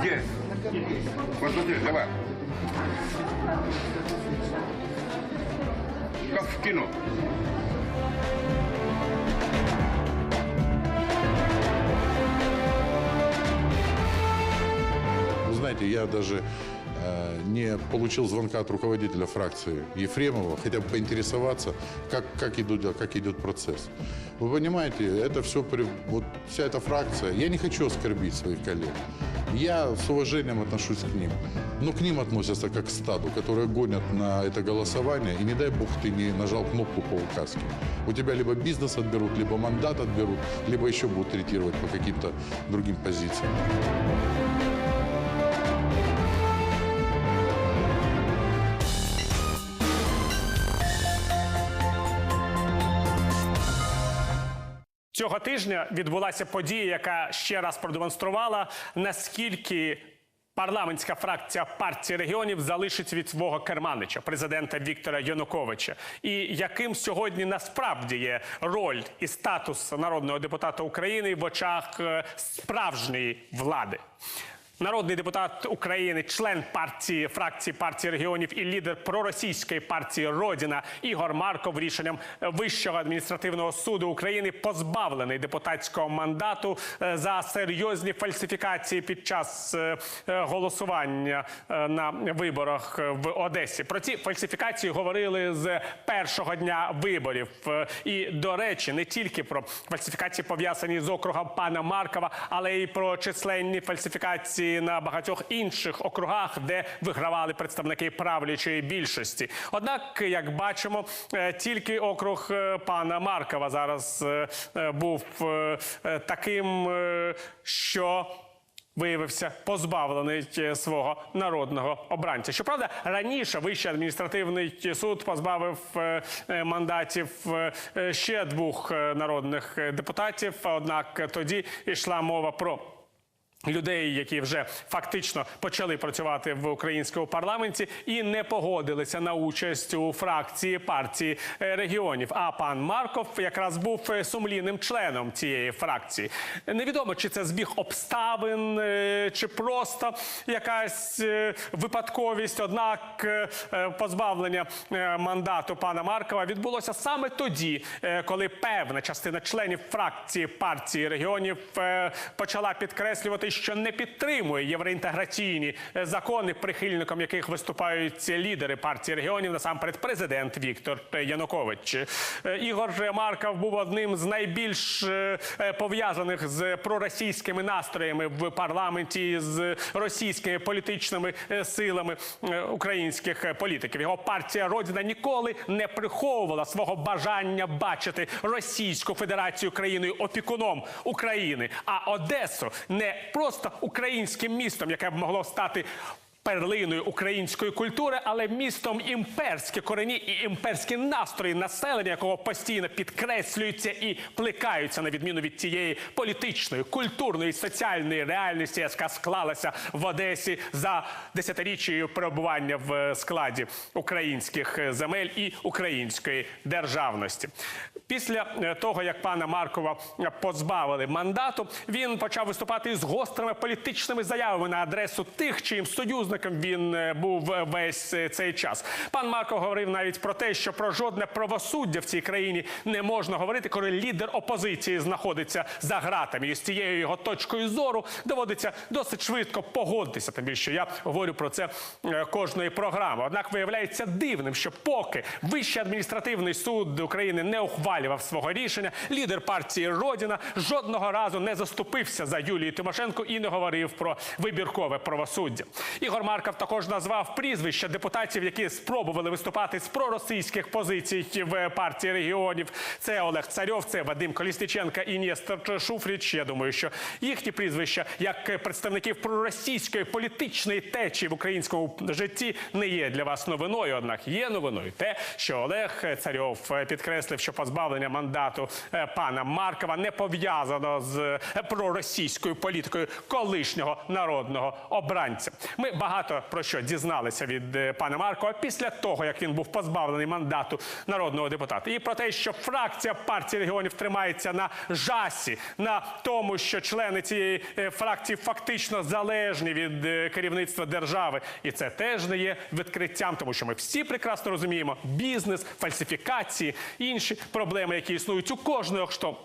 Где? Вот смотри, давай. Как в кино. Вы знаете, я даже э, не получил звонка от руководителя фракции Ефремова, хотя бы поинтересоваться, как, как, идут, как идет процесс. Вы понимаете, это все, вот вся эта фракция, я не хочу оскорбить своих коллег. Я с уважением отношусь к ним. Но к ним относятся как к стаду, которые гонят на это голосование. И не дай бог ты не нажал кнопку по указке. У тебя либо бизнес отберут, либо мандат отберут, либо еще будут третировать по каким-то другим позициям. Цього тижня відбулася подія, яка ще раз продемонструвала, наскільки парламентська фракція партії регіонів залишить від свого керманича, президента Віктора Януковича, і яким сьогодні насправді є роль і статус народного депутата України в очах е, справжньої влади. Народний депутат України, член партії фракції партії регіонів і лідер проросійської партії Родіна Ігор Марков рішенням Вищого адміністративного суду України позбавлений депутатського мандату е, за серйозні фальсифікації під час е, е, голосування на виборах в Одесі. Про ці фальсифікації говорили з першого дня виборів. І до речі, не тільки про фальсифікації пов'язані з округом пана Маркова, але й про численні фальсифікації на багатьох інших округах, де вигравали представники правлячої більшості. Однак, як бачимо, е, тільки округ е, пана Маркова зараз е, був таким, що. Виявився позбавлений свого народного обранця. Щоправда, раніше Вищий адміністративний суд позбавив мандатів ще двох народних депутатів. Однак тоді йшла мова про. Людей, які вже фактично почали працювати в українському парламенті і не погодилися на участь у фракції партії е, регіонів. А пан Марков якраз був е, сумлінним членом цієї фракції. Невідомо, чи це збіг обставин, е, чи просто якась випадковість. Однак позбавлення мандату пана Маркова відбулося саме тоді, коли певна частина членів фракції партії регіонів почала підкреслювати, що не підтримує євроінтеграційні е, закони, прихильником яких виступають лідери партії регіонів, насамперед президент Віктор Янукович. Е, Ігор Марков був одним з найбільш е, пов'язаних з проросійськими настроями в парламенті з російськими політичними силами українських політиків. Його партія Родина ніколи не приховувала свого бажання бачити Російську Федерацію країною опікуном України, а Одесу не просто українським містом, яке б могло стати. Перлиною української культури, але містом імперські корені і імперські настрої населення, якого постійно підкреслюються і плекаються на відміну від тієї політичної, культурної, соціальної реальності, яка склалася в Одесі за десятиріччя перебування в складі українських земель і української державності. Після е, того, як пана Маркова е, позбавили мандату, він почав виступати з гострими політичними заявами на адресу тих, чиїм союзником він е, був весь е, цей час. Пан Марков говорив навіть про те, що про жодне правосуддя в цій країні не можна говорити, коли лідер опозиції знаходиться за гратами. І з цією його точкою зору доводиться досить швидко погодитися. Тим більше я говорю про це е, кожної програми. Однак виявляється дивним, що поки Вищий адміністративний суд України не ухвалював свого рішення, лідер партії Родіна жодного разу не заступився за Юлію Тимошенко і не говорив про вибіркове правосуддя. Ігор Марков також назвав прізвища депутатів, які спробували виступати з проросійських позицій в партії регіонів. Це Олег Царьов, це Вадим Колісніченка і Нестор Шуфріч. Я думаю, що їхні прізвища, як представників проросійської політичної течії в українському житті, не є для вас новиною. Однак є новиною те, що Олег Царьов підкреслив, що позбавлення мандату е, пана Маркова не пов'язано з е, проросійською політикою колишнього народного обранця. Ми багато багато про що дізналися від е, пана Маркова після того, як він був позбавлений мандату народного депутата. І про те, що фракція партії регіонів тримається на жасі, на тому, що члени цієї е, фракції фактично залежні від е, керівництва держави. І це теж не є відкриттям, тому що ми всі прекрасно розуміємо бізнес, фальсифікації, інші проблеми, які існують у кожного, хто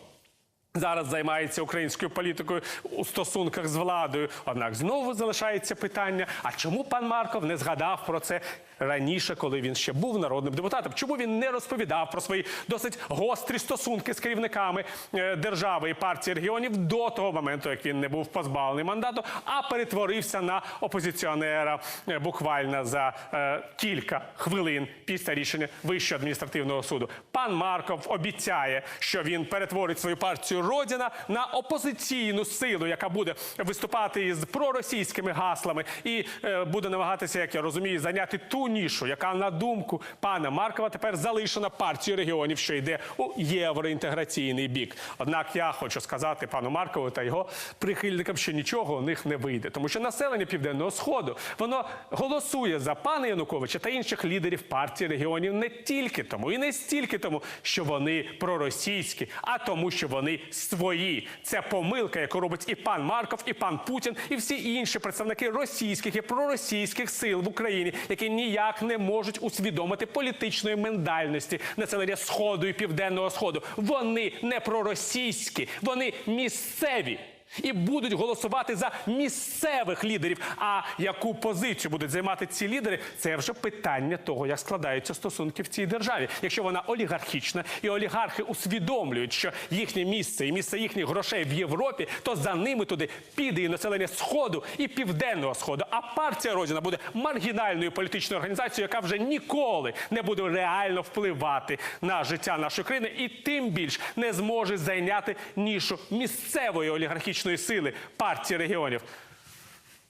зараз займається українською політикою у стосунках з владою. Однак знову залишається питання: а чому пан Марков не згадав про це раніше, коли він ще був народним депутатом? Чому він не розповідав про свої досить гострі стосунки з керівниками е, держави і партії регіонів до того моменту, як він не був позбавлений мандату, а перетворився на опозиціонера е, буквально за е, кілька хвилин після рішення Вищого адміністративного суду? Пан Марков обіцяє, що він перетворить свою партію Родіна на опозиційну силу, яка буде виступати із проросійськими гаслами, і е, буде намагатися, як я розумію, зайняти ту нішу, яка на думку пана Маркова тепер залишена партією регіонів, що йде у євроінтеграційний бік. Однак я хочу сказати пану Маркову та його прихильникам, що нічого у них не вийде, тому що населення південного сходу воно голосує за пана Януковича та інших лідерів партії регіонів не тільки тому і не стільки тому, що вони проросійські, а тому, що вони свої. Це помилка, яку робить і пан Марков, і пан Путін, і всі інші представники російських і проросійських сил в Україні, які ніяк не можуть усвідомити політичної ментальності населення сходу і південного сходу. Вони не проросійські, вони місцеві. І будуть голосувати за місцевих лідерів. А яку позицію будуть займати ці лідери, це вже питання того, як складаються стосунки в цій державі. Якщо вона олігархічна, і олігархи усвідомлюють, що їхнє місце і місце їхніх грошей в Європі, то за ними туди піде і населення сходу і південного сходу. А партія Родина буде маргінальною політичною організацією, яка вже ніколи не буде реально впливати на життя нашої країни, і тим більш не зможе зайняти нішу місцевої олігархічної сили партії регіонів.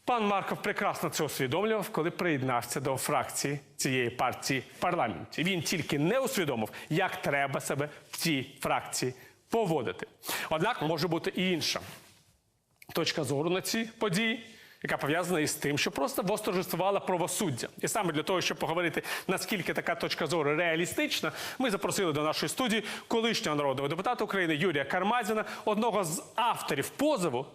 Пан Марков прекрасно це усвідомлював, коли приєднався до фракції цієї партії в парламенті. Він тільки не усвідомив, як треба себе в цій фракції поводити. Однак може бути і інша точка зору на ці події, яка пов'язана із тим, що просто восторжествувала правосуддя. І саме для того, щоб поговорити, наскільки така точка зору реалістична, ми запросили до нашої студії колишнього народного депутата України Юрія Кармазіна, одного з авторів позову,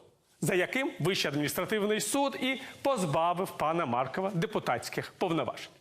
за яким Вищий адміністративний суд і позбавив пана Маркова депутатських повноважень.